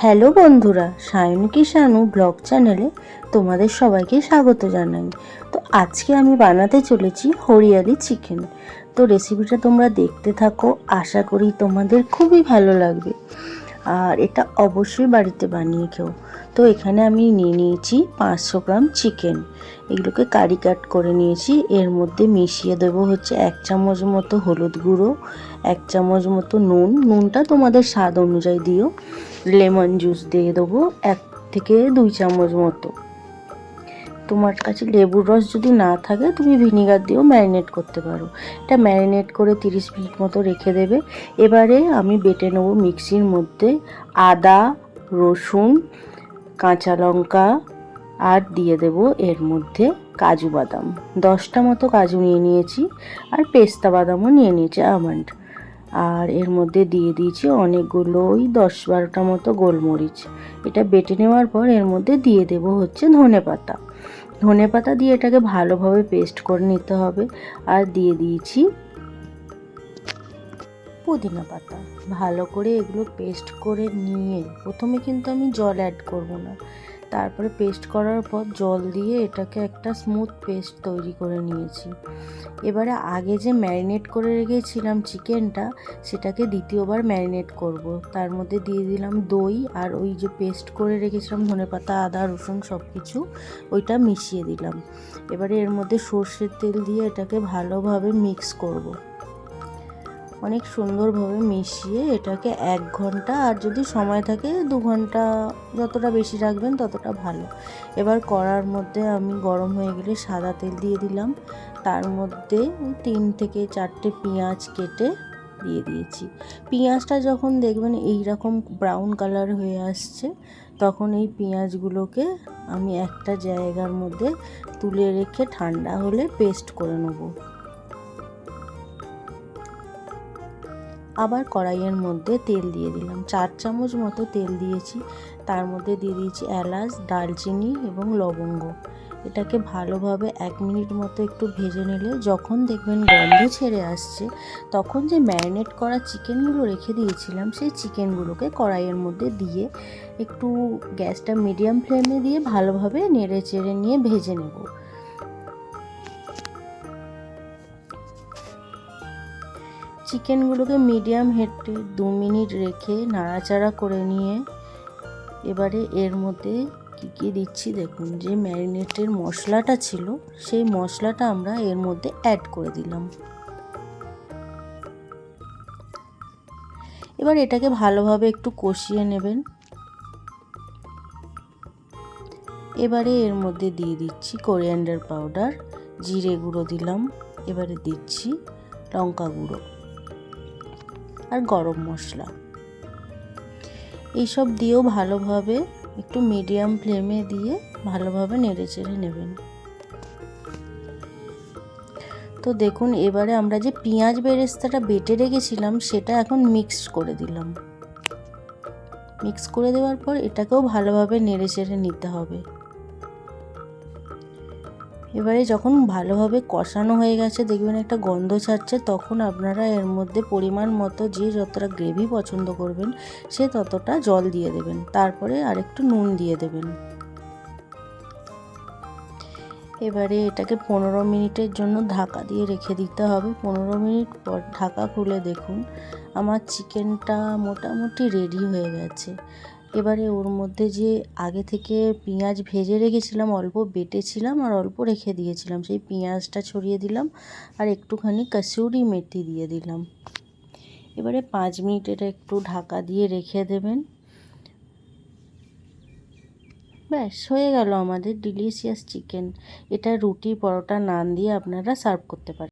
Hello বন্ধুরা, Sayan Kishanu blog চ্যানেলে তোমাদের সবাইকে স্বাগত জানাই। তো আজকে আমি বানাতে চলেছি হরিয়ালি চিকেন। তো রেসিপিটা তোমরা দেখতে থাকো, আশা করি তোমাদের খুবই ভালো লাগবে। আর এটা অবশ্যই বাড়িতে বানিয়ে খেও। তো এখানে আমি নিয়ে নিয়েছি পাঁচশো গ্রাম চিকেন। এগুলোকে কারি কাট করে নিয়েছি। এর মধ্যে মিশিয়ে দেবো হচ্ছে এক চামচ মতো হলুদ গুঁড়ো, এক চামচ মতো নুন। নুনটা তোমাদের স্বাদ অনুযায়ী দিও। লেমন জুস দিয়ে দেবো এক থেকে দুই চামচ মতো। তোমার কাছে লেবুর রস যদি না থাকে, তুমি ভিনিগার দিয়েও ম্যারিনেট করতে পারো। এটা ম্যারিনেট করে তিরিশ মিনিট মতো রেখে দেবে। এবারে আমি বেটে নেব মিক্সির মধ্যে আদা, রসুন, কাঁচা লঙ্কা, আর দিয়ে দেব এর মধ্যে কাজু বাদাম। দশটা মতো কাজু নিয়ে নিয়েছি, আর পেস্তা বাদামও নিয়ে নিয়েছি আমন্ড আর এর মধ্যে দিয়ে দিয়েছি অনেকগুলো ওই দশ বারোটা মতো গোলমরিচ। এটা বেটে নেওয়ার পর এর মধ্যে দিয়ে দেব হচ্ছে ধনে পাতা ধনে পাতা দিয়ে এটাকে ভালোভাবে পেস্ট করে নিতে হবে। আর দিয়ে দিয়েছি পুদিনা পাতা। ভালো করে এগুলো পেস্ট করে নিয়ে প্রথমে কিন্তু আমি জল অ্যাড করব না। তারপরে পেস্ট করার পর জল দিয়ে এটাকে একটা স্মুথ পেস্ট তৈরি করে নিয়েছি। এবারে আগে যে ম্যারিনেট করে রেখেছিলাম চিকেনটা সেটাকে দ্বিতীয়বার ম্যারিনেট করব। তার মধ্যে দিয়ে দিলাম দই আর ওই যে পেস্ট করে রেখেছিলাম ধনেপাতা আদা, রসুন সব কিছু ওইটা মিশিয়ে দিলাম। এবারে এর মধ্যে সর্ষের তেল দিয়ে এটাকে ভালোভাবে মিক্স করব। অনেক সুন্দরভাবে মিশিয়ে এটাকে এক ঘণ্টা আর যদি সময় থাকে দু ঘণ্টা যতটা বেশি রাখবেন ততটা ভালো। এবার কড়ার মধ্যে আমি গরম হয়ে গেলে সাদা তেল দিয়ে দিলাম। তার মধ্যে তিন থেকে চারটে পেঁয়াজ কেটে দিয়ে দিয়েছি। পেঁয়াজটা যখন দেখবেন এই রকম ব্রাউন কালার হয়ে আসছে, তখন এই পেঁয়াজগুলোকে আমি একটা জায়গার মধ্যে তুলে রেখে ঠান্ডা হলে পেস্ট করে নেব। আবার কড়াইয়ের মধ্যে তেল দিয়ে দিলাম। চার চামচ মতো তেল দিয়েছি। তার মধ্যে দিয়ে দিয়েছি এলাচ দালচিনি এবং লবঙ্গ। এটাকে ভালোভাবে এক মিনিট মতো একটু ভেজে নিলে যখন দেখবেন গন্ধ ছেড়ে আসছে, তখন যে ম্যারিনেট করা চিকেনগুলো রেখে দিয়েছিলাম, সেই চিকেনগুলোকে কড়াইয়ের মধ্যে দিয়ে একটু গ্যাসটা মিডিয়াম ফ্লেমে দিয়ে ভালোভাবে নেড়ে চেড়ে নিয়ে ভেজে নেব। চিকেনগুলোকে মিডিয়াম হেটে দু মিনিট রেখে নাড়াচাড়া করে নিয়ে এবারে এর মধ্যে কী কী দিচ্ছি দেখুন, যে ম্যারিনেটের মশলাটা ছিল সেই মশলাটা আমরা এর মধ্যে অ্যাড করে দিলাম। এবার এটাকে ভালোভাবে একটু কষিয়ে নেবেন। এবারে এর মধ্যে দিয়ে দিচ্ছি কোরিয়ান্ডার পাউডার, জিরে গুঁড়ো দিলাম। এবারে দিচ্ছি লঙ্কা গুঁড়ো। আর গরম মশলা। এইসব দিয়েও ভালোভাবে একটু মিডিয়াম ফ্লেমে দিয়ে ভালোভাবে নেড়ে চেড়ে নেবেন। তো দেখুন, এবারে আমরা যে পেঁয়াজ বেরেস্তাটা বেটে রেখেছিলাম, সেটা এখন মিক্স করে দিলাম। মিক্স করে দেওয়ার পর এটাকেও ভালোভাবে নেড়ে চেড়ে নিতে হবে। এবারে যখন ভালোভাবে কষানো হয়ে গেছে, দেখবেন একটা গন্ধ ছাড়ছে, তখন আপনারা এর মধ্যে পরিমাণ মতো যে যতটা গ্রেভি পছন্দ করবেন, সে ততটা জল দিয়ে দেবেন। তারপরে আরেকটু নুন দিয়ে দেবেন। এবারে এটাকে পনেরো মিনিটের জন্য ঢাকা দিয়ে রেখে দিতে হবে। পনেরো মিনিট পর ঢাকা খুলে দেখুন, আমার চিকেনটা মোটামুটি রেডি হয়ে গেছে। এবারে ওর মধ্যে যে আগে থেকে পেঁয়াজ ভেজে রেখেছিলাম, অল্প বেটেছিলাম আর অল্প রেখে দিয়েছিলাম। সেই পেঁয়াজটা ছড়িয়ে দিলাম আর একটুখানি কাসুরি মেথি দিয়ে দিলাম। এবারে পাঁচ মিনিট এটা একটু ঢাকা দিয়ে রেখে দেবেন। ব্যাস, হয়ে গেল আমাদের ডিলিশিয়াস চিকেন এটা রুটি, পরোটা, নান দিয়ে আপনারা সার্ভ করতে পারেন।